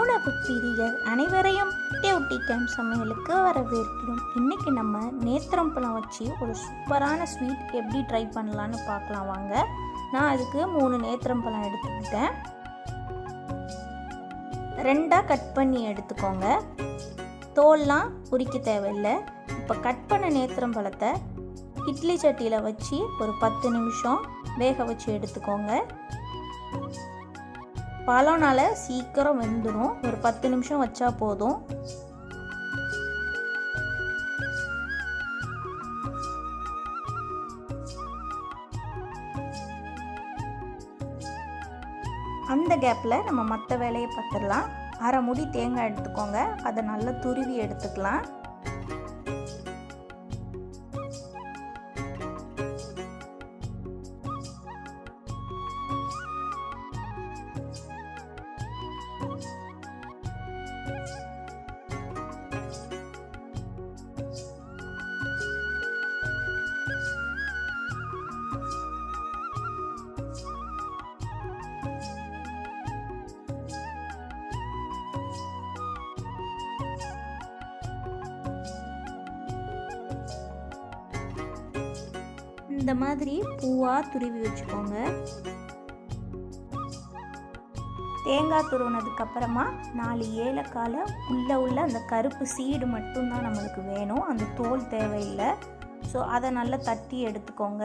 உணவு பிரியர் அனைவரையும் டியூட்டி டைம் சமையலுக்கு வரவேற்கிறோம். இன்றைக்கி நம்ம நேத்திரம் பழம் வச்சு ஒரு சூப்பரான ஸ்வீட் எப்படி ட்ரை பண்ணலான்னு பார்க்கலாம் வாங்க. நான் அதுக்கு மூணு நேத்திரம் பழம் எடுத்துக்கிட்டேன். ரெண்டாக கட் பண்ணி எடுத்துக்கோங்க. தோல்லாம் உரிக்க தேவையில்லை. இப்போ கட் பண்ண நேத்திரம் பழத்தை இட்லி சட்டியில் வச்சு ஒரு பத்து நிமிஷம் வேக வச்சு எடுத்துக்கோங்க. பழம்னால சீக்கிரம் வெந்துடும் ஒரு பத்து நிமிஷம் வச்சா போதும். அந்த கேப்பில் நம்ம மற்ற வேலையை பார்த்துடலாம். அரை முடி தேங்காய் எடுத்துக்கோங்க. அதை நல்லா துருவி எடுத்துக்கலாம். இந்த மாதிரி பூவாக துருவி வச்சுக்கோங்க. தேங்காய் துருவினதுக்கு அப்புறமா நாலு ஏலக்காயில் உள்ளே உள்ள அந்த கருப்பு சீடு மட்டும்தான் நம்மளுக்கு வேணும். அந்த தோல் தேவையில்லை. ஸோ அதை நல்லா தட்டி எடுத்துக்கோங்க.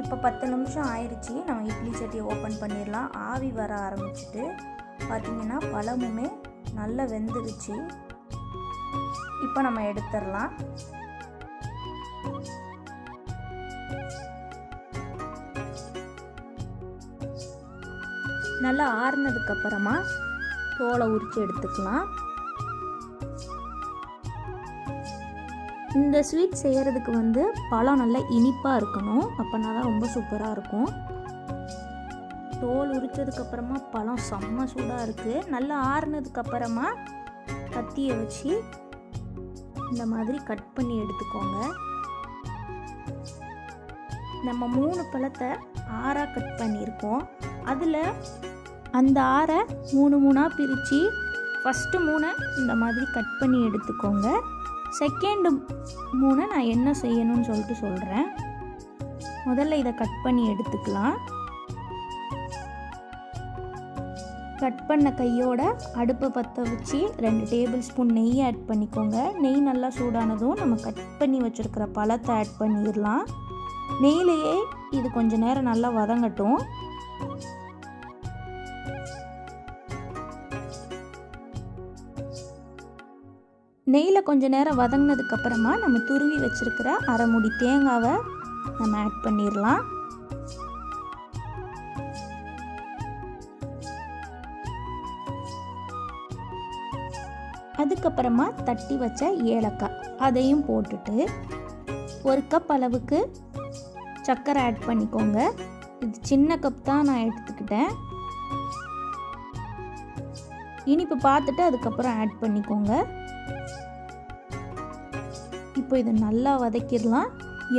இப்போ பத்து நிமிஷம் ஆயிடுச்சு நம்ம இட்லி சட்டியை ஓப்பன் பண்ணிடலாம். ஆவி வர ஆரம்பிச்சிட்டு பார்த்திங்கன்னா பழமுமே நல்லா வெந்துருச்சு. இப்போ நம்ம எடுத்துடலாம். நல்லா ஆறுனதுக்கப்புறமா தோலை உரித்து எடுத்துக்கலாம். இந்த ஸ்வீட் செய்கிறதுக்கு வந்து பழம் நல்லா இனிப்பாக இருக்கணும். அப்போனா தான் ரொம்ப சூப்பராக இருக்கும். தோல் உரித்ததுக்கப்புறமா பழம் செம்ம சூடாக இருக்குது நல்லா ஆறுனதுக்கப்புறமா கத்தியை வச்சு இந்த மாதிரி கட் பண்ணி எடுத்துக்கோங்க. நம்ம மூணு பழத்தை ஆறாக கட் பண்ணியிருக்கோம். அதில் அந்த ஆறை மூணு மூணாக பிரித்து ஃபஸ்ட்டு மூணை இந்த மாதிரி கட் பண்ணி எடுத்துக்கோங்க. செகண்டு மூணை நான் என்ன செய்யணும்னு சொல்லிட்டு சொல்கிறேன் முதல்ல இதை கட் பண்ணி எடுத்துக்கலாம். கட் பண்ண கையோட அடுப்பை பற்ற வச்சு ரெண்டு டேபிள் ஸ்பூன் நெய் ஆட் பண்ணிக்கோங்க. நெய் நல்லா சூடானதும் நம்ம கட் பண்ணி வச்சுருக்கிற பழத்தை ஆட் பண்ணிடலாம். நெய்லேயே இது கொஞ்சம் நேரம் நல்லா வதங்கட்டும். நெய்யில் கொஞ்ச நேரம் வதங்கினதுக்கப்புறமா நம்ம துருவி வச்சுருக்கிற அரைமுடி தேங்காவை நம்ம ஆட் பண்ணிடலாம். அதுக்கப்புறமா தட்டி வச்ச ஏலக்காய் அதையும் போட்டுட்டு ஒரு கப் அளவுக்கு சர்க்கரை ஆட் பண்ணிக்கோங்க. இது சின்ன கப் தான் நான் எடுத்துக்கிட்டேன். இனிப்பு பார்த்துட்டு அதுக்கப்புறம் ஆட் பண்ணிக்கோங்க. இப்போ இதை நல்லா வதக்கிடலாம்.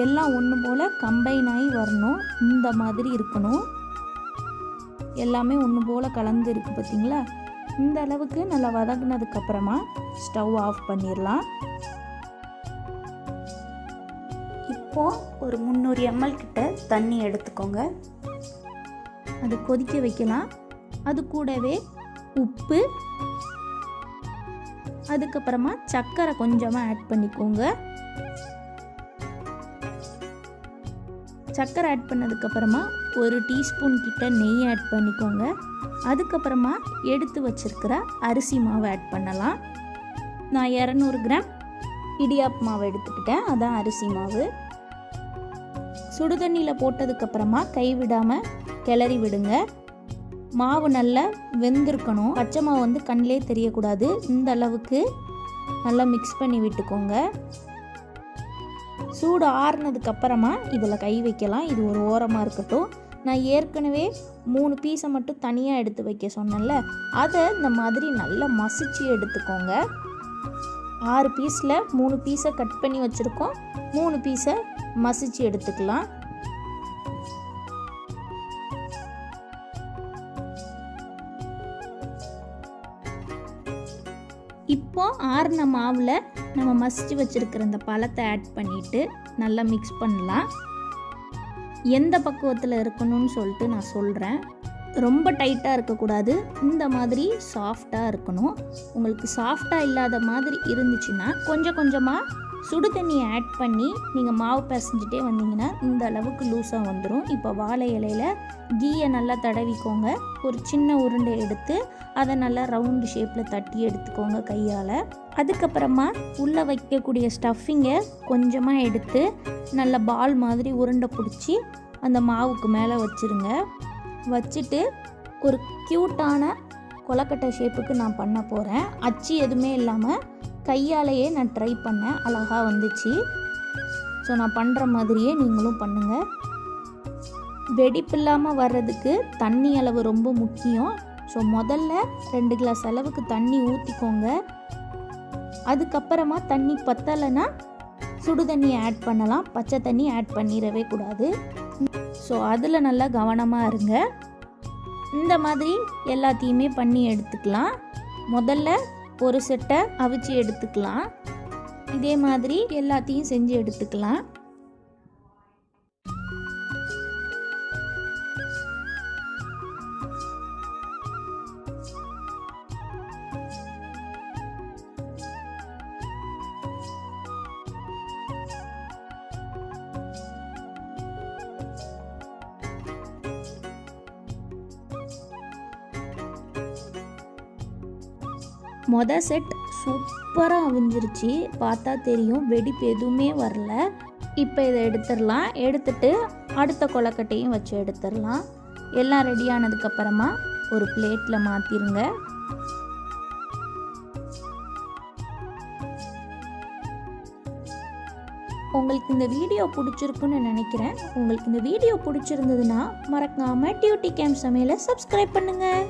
எல்லாம் ஒன்று போல் கம்பைன் ஆகி வரணும். இந்த மாதிரி இருக்கணும். எல்லாமே ஒன்று போல் கலந்து இருக்குது பார்த்தீங்களா இந்த அளவுக்கு நல்லா வதங்கினதுக்கப்புறமா ஸ்டவ் ஆஃப் பண்ணிடலாம். இப்போ ஒரு முந்நூறு எம்எல் கிட்ட தண்ணி எடுத்துக்கோங்க. அது கொதிக்க வைக்கலாம். அது கூடவே உப்பு அதுக்கப்புறமா சர்க்கரை கொஞ்சமாக ஆட் பண்ணிக்கோங்க. சர்க்கரை ஆட் பண்ணதுக்கப்புறமா ஒரு டீஸ்பூன் கிட்ட நெய் ஆட் பண்ணிக்கோங்க. அதுக்கப்புறமா எடுத்து வச்சிருக்கிற அரிசி மாவு ஆட் பண்ணலாம். நான் இரநூறு கிராம் இடியாப் மாவு எடுத்துக்கிட்டேன் அதான் அரிசி மாவு. சுடுதண்ணியில் போட்டதுக்கப்புறமா கைவிடாமல் கிளறி விடுங்க. மாவு நல்லா வெந்திருக்கணும். பச்சை மாவு வந்து கண்ணிலே தெரியக்கூடாது. இந்த அளவுக்கு நல்லா மிக்ஸ் பண்ணி விட்டுக்கோங்க. சூடு ஆறுனதுக்கு அப்புறமா இதில் கை வைக்கலாம். இது ஒரு ஓரமாக இருக்கட்டும். நான் ஏற்கனவே மூணு பீஸை மட்டும் தனியாக எடுத்து வைக்க சொன்னேன்ல. அதை இந்த மாதிரி நல்லா மசிச்சு எடுத்துக்கோங்க. ஆறு பீஸில் மூணு பீஸை கட் பண்ணி வச்சுருக்கோம். மூணு பீஸை மசிச்சு எடுத்துக்கலாம். இப்போ ஆறுன மாவில் நம்ம மசிச்சு வச்சுருக்கிற இந்த பழத்தை ஆட் பண்ணிவிட்டு நல்லா மிக்ஸ் பண்ணலாம். எந்த பக்குவத்தில் இருக்கணும்னு சொல்லிட்டு நான் சொல்கிறேன் ரொம்ப டைட்டாக இருக்கக்கூடாது. இந்த மாதிரி சாஃப்டாக இருக்கணும். உங்களுக்கு சாஃப்டாக இல்லாத மாதிரி இருந்துச்சுன்னா கொஞ்சம் கொஞ்சமாக சுடு தண்ணியை ஆட் பண்ணி நீங்கள் மாவு பிசைஞ்சிட்டே வந்தீங்கன்னா இந்த அளவுக்கு லூஸாக வந்துடும் இப்போ வாழை இலையில் கீயை நல்லா தடவிக்கோங்க. ஒரு சின்ன உருண்டை எடுத்து அதை நல்லா ரவுண்டு ஷேப்பில் தட்டி எடுத்துக்கோங்க கையால். அதுக்கப்புறமா உள்ளே வைக்கக்கூடிய ஸ்டஃபிங்கை கொஞ்சமாக எடுத்து நல்ல பால் மாதிரி உருண்டை பிடிச்சி அந்த மாவுக்கு மேலே வச்சுருங்க. வச்சுட்டு ஒரு க்யூட்டான கொலக்கட்டை ஷேப்புக்கு நான் பண்ண போகிறேன் அச்சு எதுவுமே இல்லாமல் கையாலேயே நான் ட்ரை பண்ணேன் அழகாக வந்துச்சு. ஸோ நான் பண்ணுற மாதிரியே நீங்களும் பண்ணுங்கள் வெடிப்பு இல்லாமல் வர்றதுக்கு தண்ணி அளவு ரொம்ப முக்கியம். ஸோ முதல்ல ரெண்டு கிளாஸ் அளவுக்கு தண்ணி ஊற்றிக்கோங்க அதுக்கப்புறமா தண்ணி பத்தலைன்னா சுடு தண்ணி ஆட் பண்ணலாம். பச்சை தண்ணி ஆட் பண்ணிடவே கூடாது. ஸோ அதில் நல்லா கவனமாக இருங்க. இந்த மாதிரி எல்லாத்தையுமே பண்ணி எடுத்துக்கலாம். முதல்ல ஒரு செட்டை அவிச்சு எடுத்துக்கலாம். இதே மாதிரி எல்லாத்தையும் செஞ்சு எடுத்துக்கலாம். மொதல் செட் சூப்பராக அவிஞ்சிருச்சு பார்த்தா தெரியும் வெடிப்பு எதுவுமே வரல. இப்போ இதை எடுத்துடலாம். எடுத்துட்டு அடுத்த கொலக்கட்டையும் வச்சு எடுத்துடலாம். எல்லாம் ரெடியானதுக்கப்புறமா ஒரு பிளேட்டில் மாற்றிருங்க உங்களுக்கு இந்த வீடியோ பிடிச்சிருக்குன்னு நினைக்கிறேன். உங்களுக்கு இந்த வீடியோ பிடிச்சிருந்ததுன்னா மறக்காமல் டியூட்டி கேம்ப் சமையலை சப்ஸ்கிரைப் பண்ணுங்கள்